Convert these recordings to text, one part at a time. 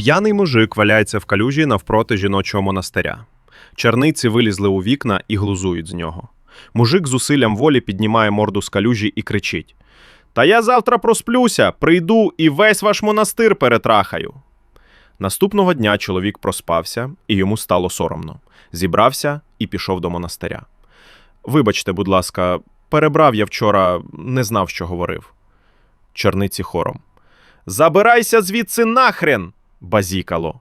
П'яний мужик валяється в калюжі навпроти жіночого монастиря. Черниці вилізли у вікна і глузують з нього. Мужик з усиллям волі піднімає морду з калюжі і кричить: Та я завтра просплюся, прийду і весь ваш монастир перетрахаю. Наступного дня чоловік проспався, і йому стало соромно. Зібрався і пішов до монастиря. Вибачте, будь ласка, перебрав я вчора, не знав, що говорив. Черниці хором. Забирайся звідси нахрен! Базікало.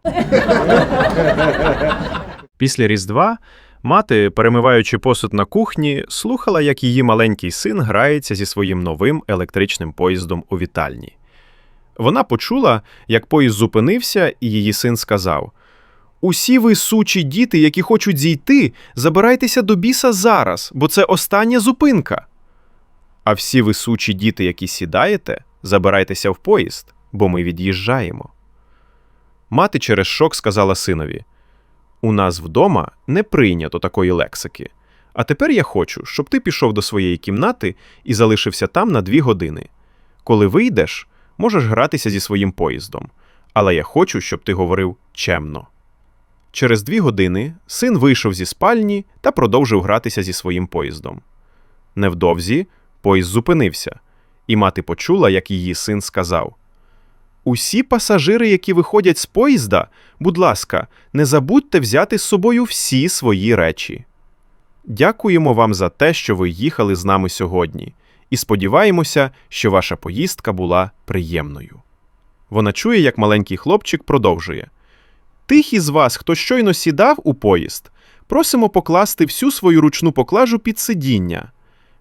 Після Різдва мати, перемиваючи посуд на кухні, слухала, як її маленький син грається зі своїм новим електричним поїздом у вітальні. Вона почула, як поїзд зупинився, і її син сказав: Усі ви сучі діти, які хочуть зійти, забирайтеся до біса зараз, бо це остання зупинка. А всі ви сучі діти, які сідаєте, забирайтеся в поїзд, бо ми від'їжджаємо. Мати через шок сказала синові: У нас вдома не прийнято такої лексики. А тепер я хочу, щоб ти пішов до своєї кімнати і залишився там на дві години. Коли вийдеш, можеш гратися зі своїм поїздом. Але я хочу, щоб ти говорив чемно. Через дві години син вийшов зі спальні та продовжив гратися зі своїм поїздом. Невдовзі поїзд зупинився, і мати почула, як її син сказав: Усі пасажири, які виходять з поїзда, будь ласка, не забудьте взяти з собою всі свої речі. Дякуємо вам за те, що ви їхали з нами сьогодні, і сподіваємося, що ваша поїздка була приємною. Вона чує, як маленький хлопчик продовжує. Тих із вас, хто щойно сідав у поїзд, просимо покласти всю свою ручну поклажу під сидіння.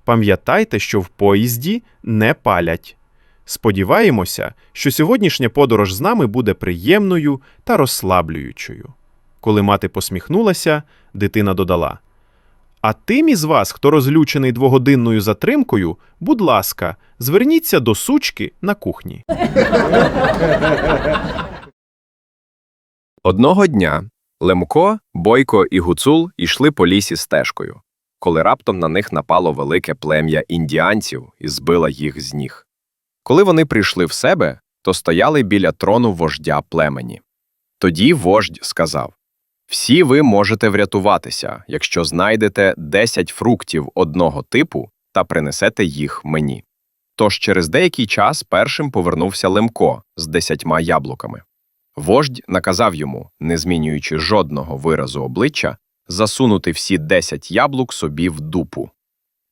Пам'ятайте, що в поїзді не палять. Сподіваємося, що сьогоднішня подорож з нами буде приємною та розслаблюючою. Коли мати посміхнулася, дитина додала: А тим із вас, хто розлючений двогодинною затримкою, будь ласка, зверніться до сучки на кухні. Одного дня Лемко, Бойко і Гуцул йшли по лісі стежкою, коли раптом на них напало велике плем'я індіанців і збило їх з ніг. Коли вони прийшли в себе, то стояли біля трону вождя племені. Тоді вождь сказав Всі ви можете врятуватися, якщо знайдете 10 фруктів одного типу та принесете їх мені. Тож через деякий час першим повернувся Лемко з десятьма яблуками. Вождь наказав йому, не змінюючи жодного виразу обличчя, засунути всі 10 яблук собі в дупу.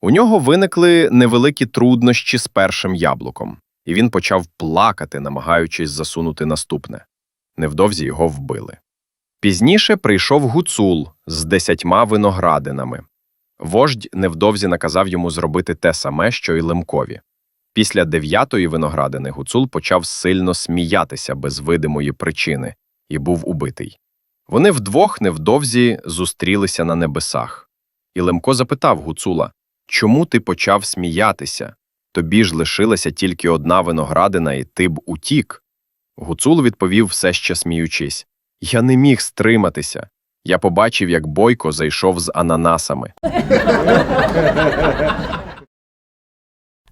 У нього виникли невеликі труднощі з першим яблуком, і він почав плакати, намагаючись засунути наступне. Невдовзі його вбили. Пізніше прийшов гуцул з десятьма виноградинами. Вождь невдовзі наказав йому зробити те саме, що й Лемкові. Після дев'ятої виноградини гуцул почав сильно сміятися без видимої причини і був убитий. Вони вдвох невдовзі зустрілися на небесах. І Лемко запитав гуцула Чому ти почав сміятися? Тобі ж лишилася тільки одна виноградина, і ти б утік. Гуцул відповів, все ще сміючись Я не міг стриматися. Я побачив, як бойко зайшов з ананасами.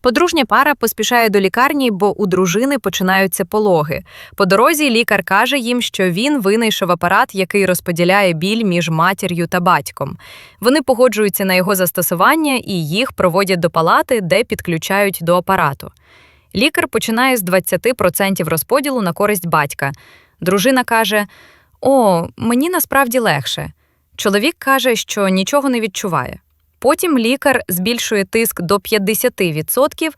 Подружня пара поспішає до лікарні, бо у дружини починаються пологи. По дорозі лікар каже їм, що він винайшов апарат, який розподіляє біль між матір'ю та батьком. Вони погоджуються на його застосування і їх проводять до палати, де підключають до апарату. Лікар починає з 20% розподілу на користь батька. Дружина каже: О, мені насправді легше. Чоловік каже, що нічого не відчуває. Потім лікар збільшує тиск до 50%,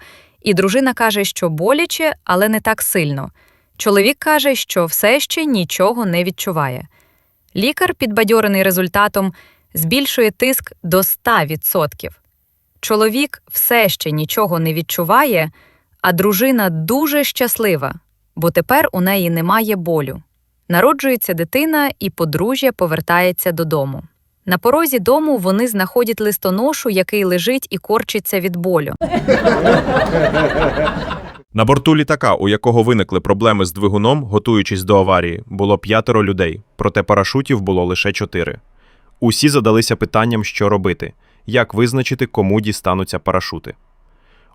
і дружина каже, що боляче, але не так сильно. Чоловік каже, що все ще нічого не відчуває. Лікар, підбадьорений результатом, збільшує тиск до 100%. Чоловік все ще нічого не відчуває, а дружина дуже щаслива, бо тепер у неї немає болю. Народжується дитина, і подружжя повертається додому. На порозі дому вони знаходять листоношу, який лежить і корчиться від болю. На борту літака, у якого виникли проблеми з двигуном, готуючись до аварії, було п'ятеро людей, проте парашутів було лише чотири. Усі задалися питанням, що робити, як визначити, кому дістануться парашути.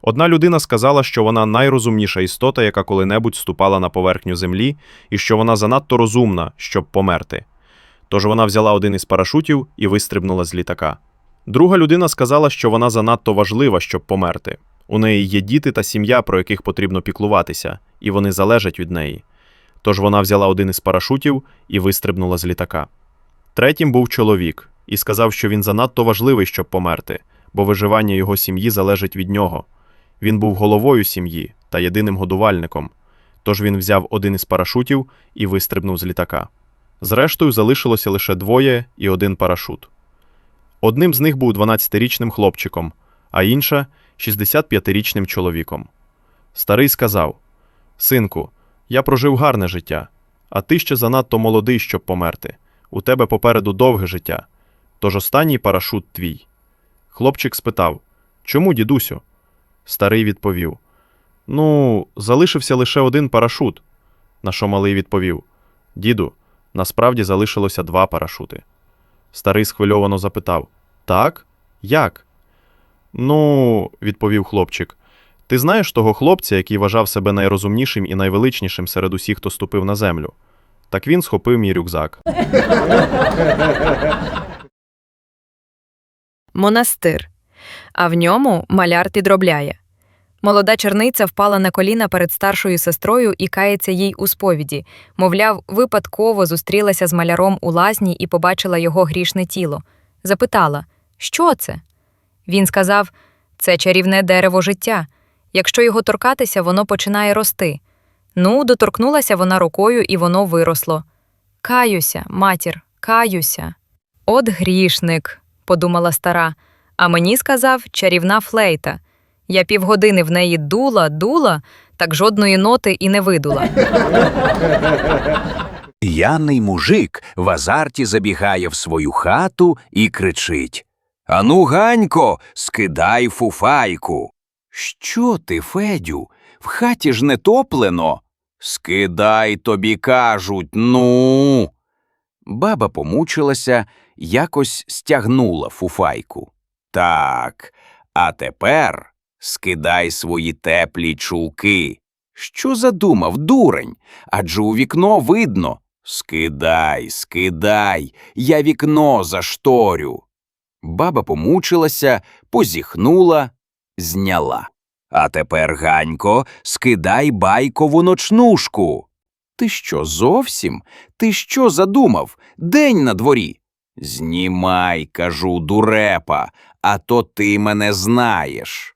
Одна людина сказала, що вона найрозумніша істота, яка коли-небудь ступала на поверхню землі, і що вона занадто розумна, щоб померти. Тож вона взяла один із парашутів і вистрибнула з літака. Друга людина сказала, що вона занадто важлива, щоб померти. У неї є діти та сім'я, про яких потрібно піклуватися, і вони залежать від неї. Тож вона взяла один із парашутів і вистрибнула з літака. Третім був чоловік і сказав, що він занадто важливий, щоб померти, бо виживання його сім'ї залежить від нього. Він був головою сім'ї та єдиним годувальником. Тож він взяв один із парашутів і вистрибнув з літака. Зрештою, залишилося лише двоє і один парашут. Одним з них був 12-річним хлопчиком, а інша 65-річним чоловіком. Старий сказав: Синку, я прожив гарне життя, а ти ще занадто молодий, щоб померти. У тебе попереду довге життя. Тож останній парашут твій. Хлопчик спитав Чому, дідусю? Старий відповів: Ну, залишився лише один парашут. На що малий відповів: Діду, насправді залишилося два парашути. Старий схвильовано запитав: Так? Як? Ну, відповів хлопчик. Ти знаєш того хлопця, який вважав себе найрозумнішим і найвеличнішим серед усіх, хто ступив на землю? Так він схопив мій рюкзак. Монастир. А в ньому маляр підробляє. Молода черниця впала на коліна перед старшою сестрою і кається їй у сповіді. Мовляв, випадково зустрілася з маляром у лазні і побачила його грішне тіло. Запитала, що це? Він сказав: це чарівне дерево життя. Якщо його торкатися, воно починає рости. Ну, доторкнулася вона рукою, і воно виросло. Каюся, матір, каюся. От грішник, подумала стара, а мені сказав чарівна флейта. Я півгодини в неї дула, дула, так жодної ноти і не видула. П'яний мужик в азарті забігає в свою хату і кричить Ану, Ганько, скидай фуфайку. Що ти, Федю? В хаті ж не топлено. Скидай тобі кажуть, ну. Баба помучилася, якось стягнула фуфайку. Так, а тепер скидай свої теплі чулки. Що задумав, дурень? Адже у вікно видно. Скидай, скидай, я вікно зашторю. Баба помучилася, позіхнула, зняла. А тепер, Ганько, скидай байкову ночнушку. Ти що, зовсім? Ти що задумав? День на дворі. Знімай, кажу, дурепа, а то ти мене знаєш.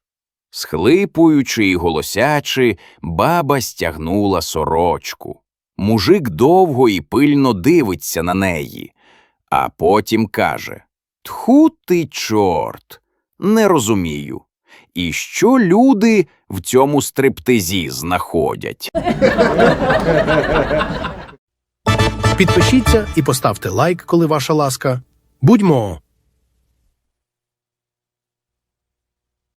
Схлипуючи і голосячи, баба стягнула сорочку. Мужик довго і пильно дивиться на неї, а потім каже Тху ти, чорт, не розумію. І що люди в цьому стриптизі знаходять? Підпишіться і поставте лайк, коли ваша ласка. Будьмо